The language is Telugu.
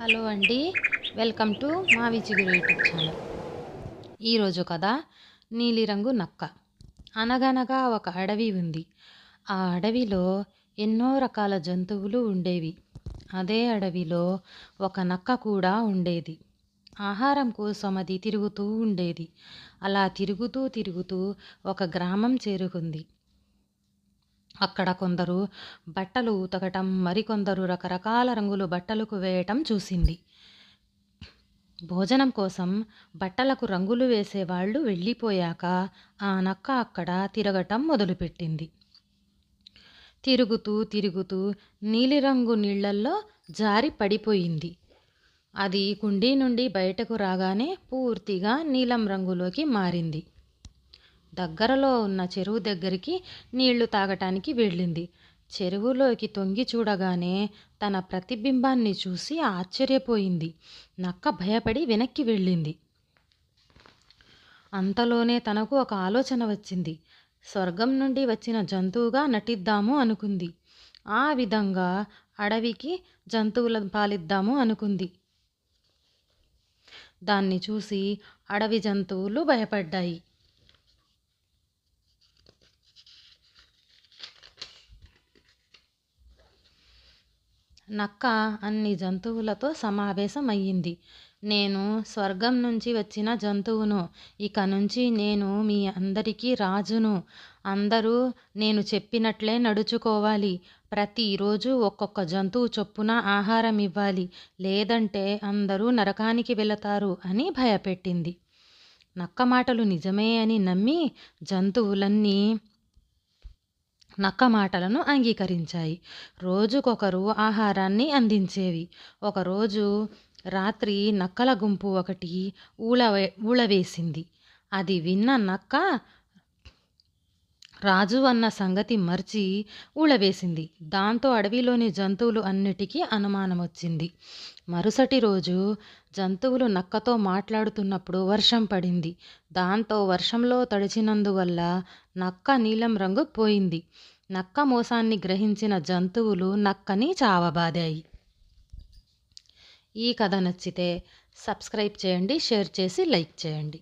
హలో అండి. వెల్కమ్ టు మా విచిగురు యూట్యూబ్ ఛానల్. ఈరోజు కథ నీలిరంగు నక్క. అనగనగా ఒక అడవి ఉంది. ఆ అడవిలో ఎన్నో రకాల జంతువులు ఉండేవి. అదే అడవిలో ఒక నక్క కూడా ఉండేది. ఆహారం కోసం అది తిరుగుతూ ఉండేది. అలా తిరుగుతూ తిరుగుతూ ఒక గ్రామం చేరుకుంది. అక్కడ కొందరు బట్టలు ఉతకటం మరికొందరు రకరకాల రంగులు బట్టలకు వేయటం చూసింది. భోజనం కోసం బట్టలకు రంగులు వేసేవాళ్ళు వెళ్ళిపోయాక ఆ నక్క అక్కడ తిరగటం మొదలుపెట్టింది. తిరుగుతూ తిరుగుతూ నీలిరంగు నీళ్ళల్లో జారి పడిపోయింది. అది కుండీ నుండి బయటకు రాగానే పూర్తిగా నీలం రంగులోకి మారింది. దగ్గరలో ఉన్న చెరువు దగ్గరికి నీళ్ళు తాగటానికి వెళ్ళింది. చెరువులోకి తొంగి చూడగానే తన ప్రతిబింబాన్ని చూసి ఆశ్చర్యపోయింది. నక్క భయపడి వెనక్కి వెళ్ళింది. అంతలోనే తనకు ఒక ఆలోచన వచ్చింది. స్వర్గం నుండి వచ్చిన జంతువుగా నటిద్దాము అనుకుంది. ఆ విధంగా అడవికి జంతువుల పాలిద్దాము అనుకుంది. దాన్ని చూసి అడవి జంతువులు భయపడ్డాయి. నక్క అన్ని జంతువులతో సమావేశమయ్యింది. నేను స్వర్గం నుంచి వచ్చిన జంతువును ఇక నుంచి నేను మీ అందరికీ రాజును. అందరూ నేను చెప్పినట్లే నడుచుకోవాలి. ప్రతిరోజు ఒక్కొక్క జంతువు చొప్పున ఆహారం ఇవ్వాలి లేదంటే అందరూ నరకానికి వెళతారు అని భయపెట్టింది. నక్క మాటలు నిజమే అని నమ్మి జంతువులన్నీ నక్క మాటలను అంగీకరించాయి. రోజుకొకరు ఆహారాన్ని అందించేవి. ఒకరోజు రాత్రి నక్కల గుంపు ఒకటి ఊళవే ఊళవేసింది అది విన్న నక్క రాజు అన్న సంగతి మర్చి ఊళవేసింది దాంతో అడవిలోని జంతువులు అన్నిటికీ అనుమానం వచ్చింది మరుసటి రోజు జంతువులు నక్కతో మాట్లాడుతున్నప్పుడు వర్షం పడింది. దాంతో వర్షంలో తడిచినందువల్ల నక్క నీలం రంగు పోయింది. నక్క మోసాన్ని గ్రహించిన జంతువులు నక్కని చావబాదాయి. ఈ కథ నచ్చితే సబ్స్క్రైబ్ చేయండి షేర్ చేసి లైక్ చేయండి.